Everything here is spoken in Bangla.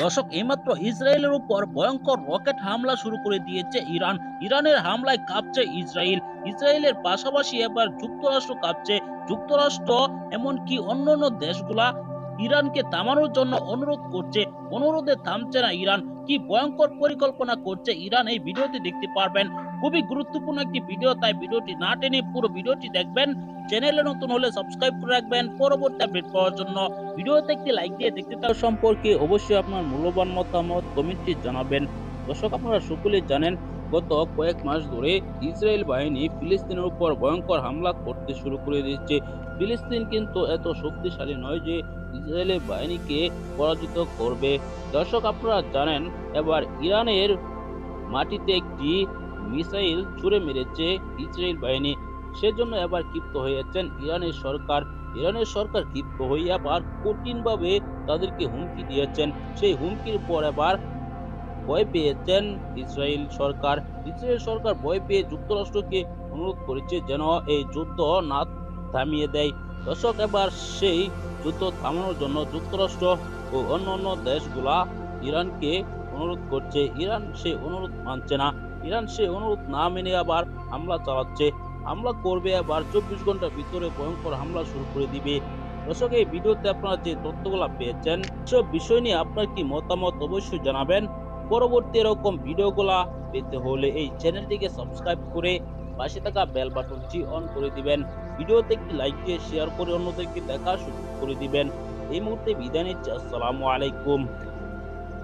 দর্শক, এইমাত্র ইসরায়েলের উপর ভয়ঙ্কর রকেট হামলা শুরু করে দিয়েছে ইরান। ইরানের হামলায় কাঁপছে ইসরায়েল। ইসরায়েলের পাশাপাশি এবার যুক্তরাষ্ট্র কাঁপছে। যুক্তরাষ্ট্র, এমনকি অন্য অন্য দেশগুলা ইরানকে থামানোর জন্য অনুরোধ করছে। অনুরোধে থামছে না ইরান। কি ভয়ঙ্কর পরিকল্পনা করছে ইরান এই ভিডিওতে দেখতে পারবেন। খুবই গুরুত্বপূর্ণ একটি ভিডিও তাই ভিডিওটি না টেনে পুরো ভিডিওটি দেখবেন। চ্যানেলে নতুন হলে সাবস্ক্রাইব করে রাখবেন পরবর্তী আপডেট পাওয়ার জন্য। ভিডিওতে একটি লাইক দিয়ে দেখতে তার সম্পর্কে অবশ্যই আপনার মূল্যবান মতামত কমেন্টে জানাবেন। দর্শক, আপনারা সকলে জানেন, গত কয়েক মাস ধরে ইসরায়েল বাহিনী ফিলিস্তিনের উপর ভয়ঙ্কর হামলা করতে শুরু করে দিচ্ছে ফিলিস্তিন কিন্তু এত শক্তিশালী নয় যে ইসরায়েলের বাহিনীকে পরাজিত করবে। দর্শক, আপনারা জানেন, এবার ইরানের মাটিতে একটি মিসাইল ছুড়ে মেরেছে ইসরায়েল বাহিনী। সেজন্য এবার ক্ষিপ্ত হয়েছেন ইরানের সরকার। ইরানের সরকার ক্ষিপ্ত হয়ে আবার কঠিনভাবে তাদেরকে হুমকি দিয়েছেন। সেই হুমকির পর এবার ভয় পেয়েছেন ইসরায়েল সরকার। ইসরায়েল সরকার ভয় পেয়ে যুক্তরাষ্ট্রকে অনুরোধ করেছে যেন এই যুদ্ধ না থামিয়ে দেয়। দর্শক, এবার সেই যুদ্ধ থামানোর জন্য যুক্তরাষ্ট্র ও অন্য অন্য দেশগুলা ইরানকে অনুরোধ করছে। ইরান সেই অনুরোধ মানছে না। ইরান সে অনুরোধ না মেনে আবার হামলা চালাচ্ছে। হামলা করবে আবার চব্বিশ ঘণ্টার ভিতরে ভয়ঙ্কর হামলা শুরু করে দিবে। দর্শক, এই ভিডিওতে আপনারা যে তথ্যগুলো পেয়েছেন সব বিষয় নিয়ে আপনার কি মতামত অবশ্যই জানাবেন। পরবর্তী এরকম ভিডিওগুলা পেতে হলে এই চ্যানেলটিকে সাবস্ক্রাইব করে পাশে থাকা বেল বাটনটি অন করে দিবেন। ভিডিওতে একটি লাইক দিয়ে শেয়ার করে অন্যদেরকে দেখা শুরু করে দিবেন। এই মুহূর্তে বিদায় নিচ্ছি। আসসালামু আলাইকুম।